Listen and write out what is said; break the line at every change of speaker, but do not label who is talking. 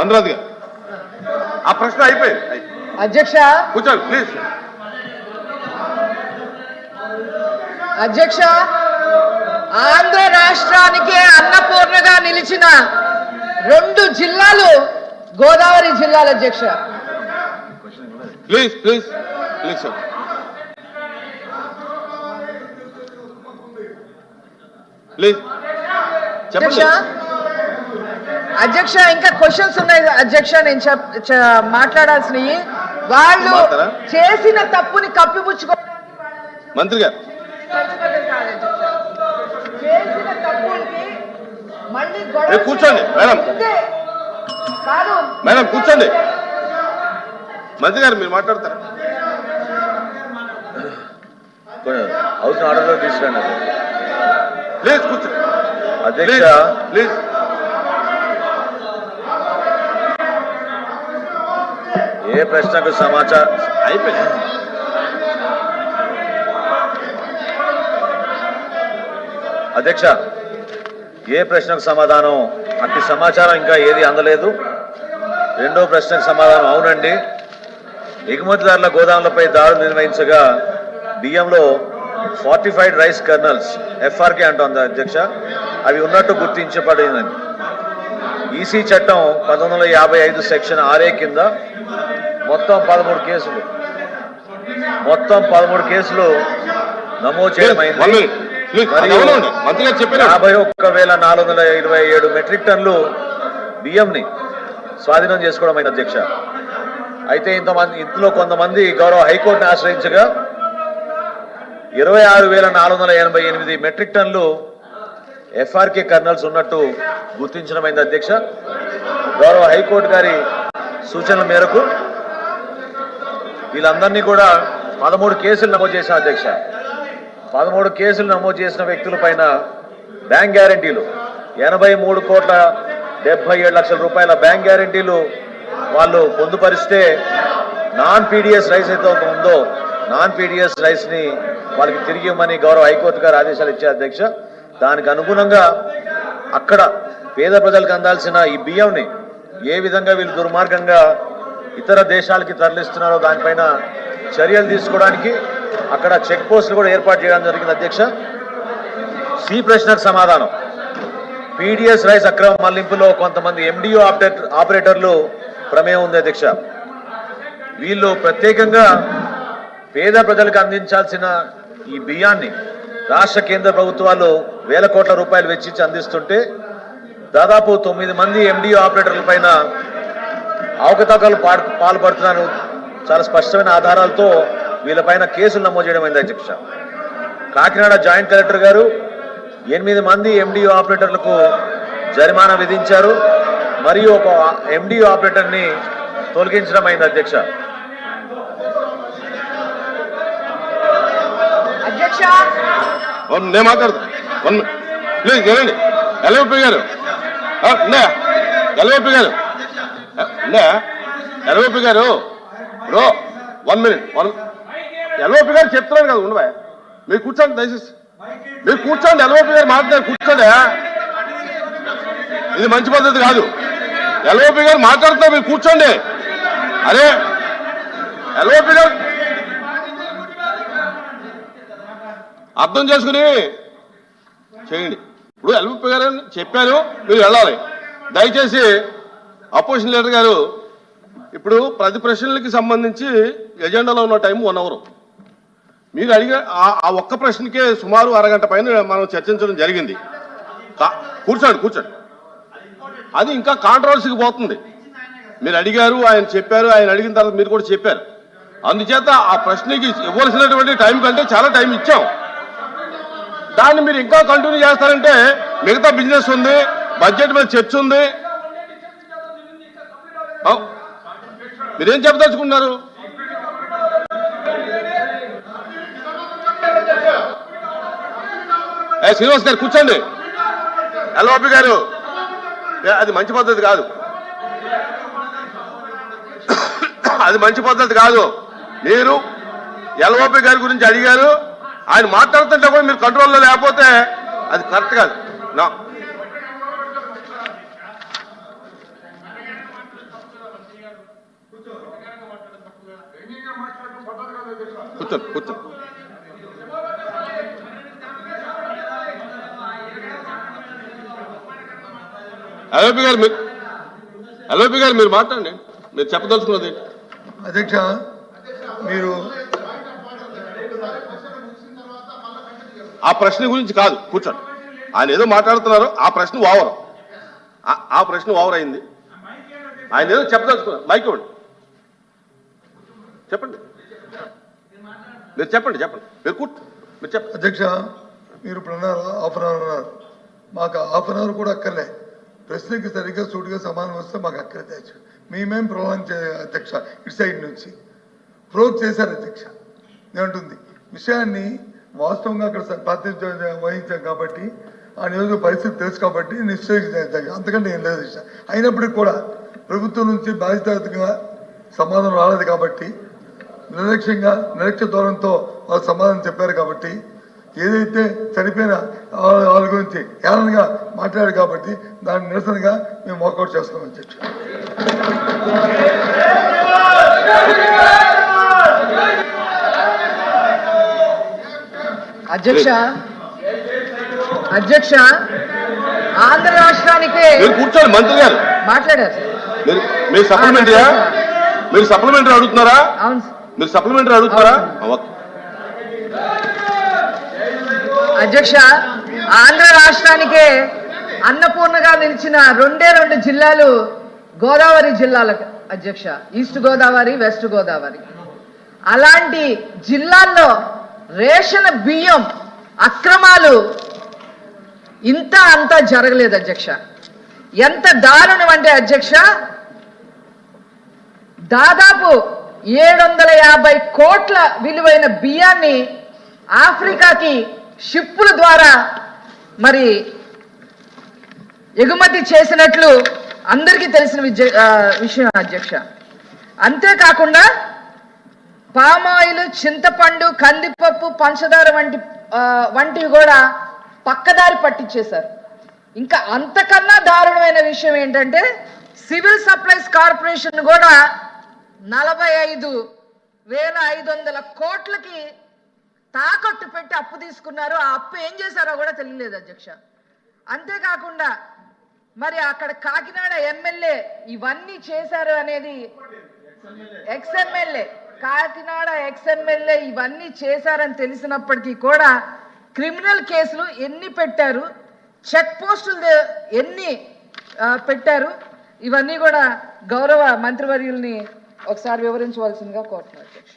అనురాధ్ గారు. ఆ ప్రశ్న అయిపోయింది. అయి-
అధ్యక్ష.
కూర్చోండి ప్లీజ్
అధ్యక్ష ఆంధ్ర రాష్ట్రానికి అన్నపూర్ణగా నిలిచిన రెండు జిల్లాలు గోదావరి జిల్లాల అధ్యక్ష.
ప్లీజ్ ప్లీజ్ ప్లీజ్ సార్
అధ్యక్ష? అధ్యక్ష ఇంకా క్వశ్చన్స్ ఉన్నాయి. అధ్యక్ష నేను మాట్లాడాల్సినవి. వాళ్ళు? చేసిన తప్పుని కప్పిపుచ్చుకో
మంత్రి గారు. కూర్చోండి, మేడం. మేడం కూర్చోండి. మంత్రి గారు మీరు మాట్లాడతారా?
హౌస్ ఆర్డర్లో తీసుకురండి.
ప్లీజ్ కూర్చోండి
అధ్యక్ష.
ప్లీజ్
ఏ ప్రశ్నకు సమాచారం?
అయిపోయింది.
అధ్యక్ష ఏ ప్రశ్నకు సమాధానం? అట్టి సమాచారం ఇంకా ఏది అందలేదు. రెండో ప్రశ్నకు సమాధానం అవునండి. ఎగుమతిదారుల గోదాములపై దాడులు నిర్వహించగా బియ్యంలో ఫార్టిఫైడ్ రైస్ కర్నల్స్ ఎఫ్ఆర్కే అంటోంది అధ్యక్ష. అవి ఉన్నట్టు గుర్తించబడిందని ఈసీ చట్టం పంతొమ్మిది వందల యాభై ఐదు సెక్షన్ ఆర్ఏ కింద మొత్తం పదమూడు కేసులు. మొత్తం పదమూడు కేసులు నమోదు చేయడమైంది యాభై ఒక్క వేల నాలుగు వందల ఇరవై ఏడు మెట్రిక్ టన్నులు బియ్యంని స్వాధీనం చేసుకోవడం అధ్యక్ష. అయితే ఇంతమంది ఇందులో కొంతమంది గౌరవ హైకోర్టుని ఆశ్రయించగా ఇరవై ఆరు వేల నాలుగు వందల ఎనభై ఎనిమిది మెట్రిక్ టన్నులు ఎఫ్ఆర్కే కర్నల్స్ ఉన్నట్టు గుర్తించడమైంది అధ్యక్ష. గౌరవ హైకోర్టు గారి సూచనల మేరకు వీళ్ళందరినీ కూడా పదమూడు కేసులు నమోదు చేశాం అధ్యక్ష. పదమూడు కేసులు నమోదు చేసిన వ్యక్తుల పైన బ్యాంక్ గ్యారంటీలు ఎనభై మూడు కోట్ల డెబ్బై ఏడు లక్షల రూపాయల బ్యాంక్ గ్యారంటీలు వాళ్ళు పొందుపరిస్తే నాన్ పీడిఎస్ రైస్ అయితే ఒక ఉందో నాన్ పీడిఎస్ రైస్ని వాళ్ళకి తిరిగి ఇవ్వమని గౌరవ హైకోర్టు గారు ఆదేశాలు ఇచ్చారు అధ్యక్ష. దానికి అనుగుణంగా అక్కడ పేద ప్రజలకు అందాల్సిన ఈ బియ్యంని ఏ విధంగా వీళ్ళు దుర్మార్గంగా ఇతర దేశాలకి తరలిస్తున్నారో దానిపైన చర్యలు తీసుకోవడానికి అక్కడ చెక్ పోస్టులు కూడా ఏర్పాటు చేయడం జరిగింది అధ్యక్ష. సి ప్రశ్నకు సమాధానం. పీడిఎస్ రైస్ అక్రమ మళ్ళింపులో కొంతమంది ఎండిఓ ఆపరేటర్ ఆపరేటర్లు ప్రమేయం ఉంది అధ్యక్ష. వీళ్ళు ప్రత్యేకంగా పేద ప్రజలకు అందించాల్సిన ఈ బియ్యాన్ని రాష్ట్ర కేంద్ర ప్రభుత్వాలు వేల కోట్ల రూపాయలు వెచ్చించి అందిస్తుంటే దాదాపు తొమ్మిది మంది ఎండిఓ ఆపరేటర్ల పైన అవకతవకలు పాల్పడుతున్నాను పాల్పడుతున్నారు చాలా స్పష్టమైన ఆధారాలతో వీళ్ళపైన కేసులు నమోదు చేయడం అయింది అధ్యక్ష. కాకినాడ జాయింట్ కలెక్టర్ గారు ఎనిమిది మంది ఎండిఓ ఆపరేటర్లకు జరిమానా విధించారు. మరియు ఒక ఎండిఓ ఆపరేటర్ని తొలగించడం అయింది అధ్యక్ష
అధ్యక్ష
వన్ నేను మాట్లాడతా. వన్ ప్లీజ్ వెళ్ళండి. ఎల్ఓపి గారు. ఆ, గారు. ఆ, ఎల్ఓపి గారు. Bro one minute one LOP గారు చెప్తున్నాను కదా ఉండవా? మీరు కూర్చోండి దయచేసి. మీరు కూర్చోండి ఎల్ఓపి గారు మాట్లాడారు కూర్చోండి ఇది మంచి పద్ధతి కాదు. ఎల్ఓపి గారు మాట్లాడుతున్నారు మీరు కూర్చోండి. అరే ఎల్ఓపి గారు అర్థం చేసుకుని చేయండి. ఇప్పుడు ఎల్పి గారు చెప్పారు మీరు వెళ్ళాలి. దయచేసి అపోజిషన్ లీడర్ గారు ఇప్పుడు ప్రతి ప్రశ్నలకి సంబంధించి ఎజెండాలో ఉన్న టైం వన్ అవర్. మీరు అడిగే ఆ- ఒక్క ప్రశ్నకే సుమారు అరగంట పైన మనం చర్చించడం జరిగింది. కా- కూర్చోండి కూర్చోండి. అది ఇంకా కాంట్రవర్సీకి పోతుంది. మీరు అడిగారు ఆయన చెప్పారు ఆయన అడిగిన తర్వాత మీరు కూడా చెప్పారు. అందుచేత ఆ ప్రశ్నకి ఇవ్వాల్సినటువంటి టైం కంటే చాలా టైం ఇచ్చాం. దాన్ని మీరు ఇంకా కంటిన్యూ చేస్తారంటే మిగతా బిజినెస్ ఉంది బడ్జెట్ మీద చర్చ ఉంది. మీరేం చెప్పదలుచుకున్నారు? శ్రీనివాస్ గారు కూర్చోండి. ఎల్ఓపి గారు. అది మంచి పద్ధతి కాదు. అది మంచి పద్ధతి కాదు. మీరు ఎల్ఓపి గారి గురించి అడిగారు. ఆయన మాట్లాడుతుంటే కూడా మీరు కంట్రోల్లో లేకపోతే అది కరెక్ట్ కాదు. నా కూర్చోండి కూర్చోండి. ఎల్ఓపి గారు మీరు ఎల్ఓపి గారు మీరు మాట్లాడండి. మీరు చెప్పదలుచుకున్నది
అధ్యక్ష మీరు
ఆ ప్రశ్న గురించి కాదు కూర్చోండి. ఆయన ఏదో మాట్లాడుతున్నారు ఆ ప్రశ్న ఓవర్. ఆ- ప్రశ్న ఓవర్ అయింది. ఆయన ఏదో చెప్పదలుచుకున్నారు. మైక్ ఇవ్వండి. చెప్పండి. మీరు చెప్పండి చెప్పండి. మీరు కూర్చో మీరు చెప్పండి.
అధ్యక్ష మీరు ఇప్పుడు అన్నారు హాఫ్ అన్ అవర్ అన్నారు. మాకు హాఫ్ అన్ అవర్ కూడా అక్కర్లే. ప్రశ్నకి సరిగ్గా సూటుగా సమానం వస్తే మాకు అక్కర్లే తెచ్చు మేమేం ప్రోగ్రామ్ చే అధ్యక్ష ఇటు సైడ్ నుంచి. ప్రోగ్ చేశారు అధ్యక్ష. ఏమంటుంది? విషయాన్ని వాస్తవంగా అక్కడ ప్రాతినిధ్యం వహించాం కాబట్టి ఆ నియోజక పరిస్థితి తెలుసు కాబట్టి నిశ్చయించాం అంతకంటే ఏం లేదు. అయినప్పటికీ కూడా ప్రభుత్వం నుంచి బాధ్యతగా సమాధానం రాలేదు కాబట్టి నిర్లక్ష్యంగా నిర్లక్ష్య ధోరణితో వాళ్ళు సమాధానం చెప్పారు కాబట్టి ఏదైతే చనిపోయిన వాళ్ళ వాళ్ళ గురించి ఏలనగా మాట్లాడారు కాబట్టి దాని నిరసనగా మేము వాకౌట్ చేస్తున్నాం అధ్యక్ష
అధ్యక్ష? అధ్యక్ష ఆంధ్ర రాష్ట్రానికి
కూర్చోండి మంత్రి గారు.
మాట్లాడారు.
మీరు సప్లిమెంటరీయా మీరు సప్లిమెంటరీ అడుగుతున్నారా?
అవును.
మీరు సప్లిమెంటరీ అడుగుతున్నారా?
అధ్యక్ష ఆంధ్ర రాష్ట్రానికే అన్నపూర్ణగా నిలిచిన రెండే రెండు జిల్లాలు గోదావరి జిల్లాలకు అధ్యక్ష. East Godavari West Godavari. అలాంటి జిల్లాల్లో రేషన్ బియ్యం అక్రమాలు ఇంత అంతా జరగలేదు అధ్యక్ష. ఎంత దారుణం అంటే అధ్యక్ష దాదాపు ఏడు వందల యాభై కోట్ల విలువైన బియ్యాన్ని ఆఫ్రికాకి షిప్పుల ద్వారా మరి ఎగుమతి చేసినట్లు అందరికీ తెలిసిన విద్య- విషయం అధ్యక్ష. అంతేకాకుండా పామాయిల్ చింతపండు కందిపప్పు పంచదార వంటి వంటివి కూడా పక్కదారి పట్టించేశారు. ఇంకా అంతకన్నా దారుణమైన విషయం ఏంటంటే సివిల్ సప్లైస్ కార్పొరేషన్ కూడా నలభై ఐదు వేల ఐదు వందల కోట్లకి తాకట్టు పెట్టి అప్పు తీసుకున్నారు. ఆ అప్పు ఏం చేశారో కూడా తెలియలేదు అధ్యక్ష. అంతేకాకుండా మరి అక్కడ కాకినాడ ఎమ్మెల్యే ఇవన్నీ చేశారు అనేది ఎక్స్ఎమ్మెల్యే కాకినాడ ఎక్స్ఎమ్మెల్యే ఇవన్నీ చేశారని తెలిసినప్పటికీ కూడా క్రిమినల్ కేసులు ఎన్ని పెట్టారు చెక్ పోస్టులు ఎన్ని పెట్టారు ఇవన్నీ కూడా గౌరవ మంత్రివర్యుల్ని ఒకసారి వివరించవలసిందిగా కోరుతున్నాను. అధ్యక్ష